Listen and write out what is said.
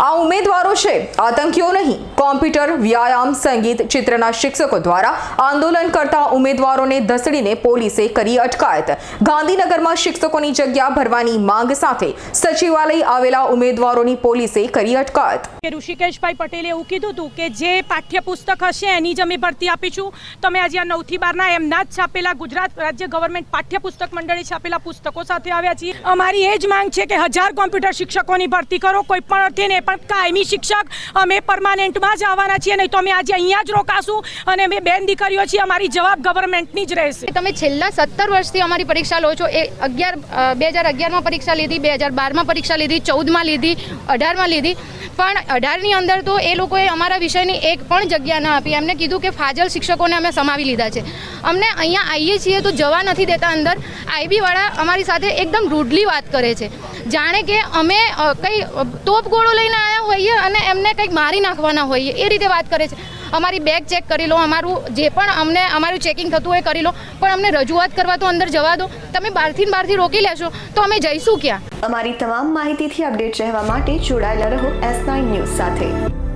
આ ઉમેદવારો છે. આતંકીઓ નહીં. કોમ્પ્યુટર, વ્યાયામ, સંગીત ચિત્રના શિક્ષકો દ્વારા આંદોલન કરતા ઉમેદવારોને ધસડીને પોલીસે કરી અટકાયત. ગાંધીનગરમાં શિક્ષકોની જગ્યા ભરવાની માંગ સાથે સચિવાલય આવેલા ઉમેદવારોની પોલીસે કરી અટકાયત. ઋષિકેશભાઈ પટેલે એવું કીધું હતું કે જે પાઠ્યપુસ્તક હશે એની જ અમે ભરતી આપીશું. તમે આજે આ નવથી બારના એમના જ છાપેલા ગુજરાત રાજ્ય ગવર્મેન્ટ પાઠ્યપુસ્તક મંડળે છાપેલા પુસ્તકો સાથે આવ્યા છીએ. અમારી એ જ માંગ છે કે હજાર કોમ્પ્યુટર શિક્ષકોની ભરતી કરો. કોઈ પણ અર્થે ને પણ કાયમી શિક્ષક. અમે પરમાનન્ટમાં જ આવવાના છીએ, નહીં તો અમે આજે અહીંયા જ રોકાશું અને અમે બેન દીકરીઓ છીએ, અમારી જવાબ ગવર્મેન્ટની જ રહેશે. તમે છેલ્લા સત્તર વર્ષથી અમારી પરીક્ષા લો છો, એ અગિયાર બે હજાર અગિયારમાં પરીક્ષા લીધી, બે હજાર બારમાં પરીક્ષા લીધી, ચૌદમાં લીધી, અઢારમાં લીધી, પણ અઢારની અંદર તો એ લોકોએ અમારા વિષયની એક પણ જગ્યા ન આપી. એમને કીધું કે ફાજલ શિક્ષકોને અમે સમાવી લીધા છે. અમને અહીંયા આવીએ છીએ તો જવા નથી દેતા અંદર. આઈબીવાળા અમારી સાથે એકદમ રૂડલી વાત કરે છે. જાણે કે અમે કંઈ તોપગોળો તોપ ગોળો લઈને આવ્યા હોઈએ અને એમને કંઈક મારી નાખવાના હોઈએ, એ રીતે વાત કરે છે. અમારી બેગ ચેક કરી લો, અમારું જે પણ અમને, અમારું ચેકિંગ થતું હોય કરી લો, પણ અમને રજૂઆત કરવા તો અંદર જવા દો. તમે બહારથી બહારથી રોકી લેશો, તો અમે જઈશું ક્યાં? અમારી તમામ માહિતીથી અપડેટ રહેવા માટે જોડાયેલા રહો એસ નાઇન ન્યૂઝ સાથે.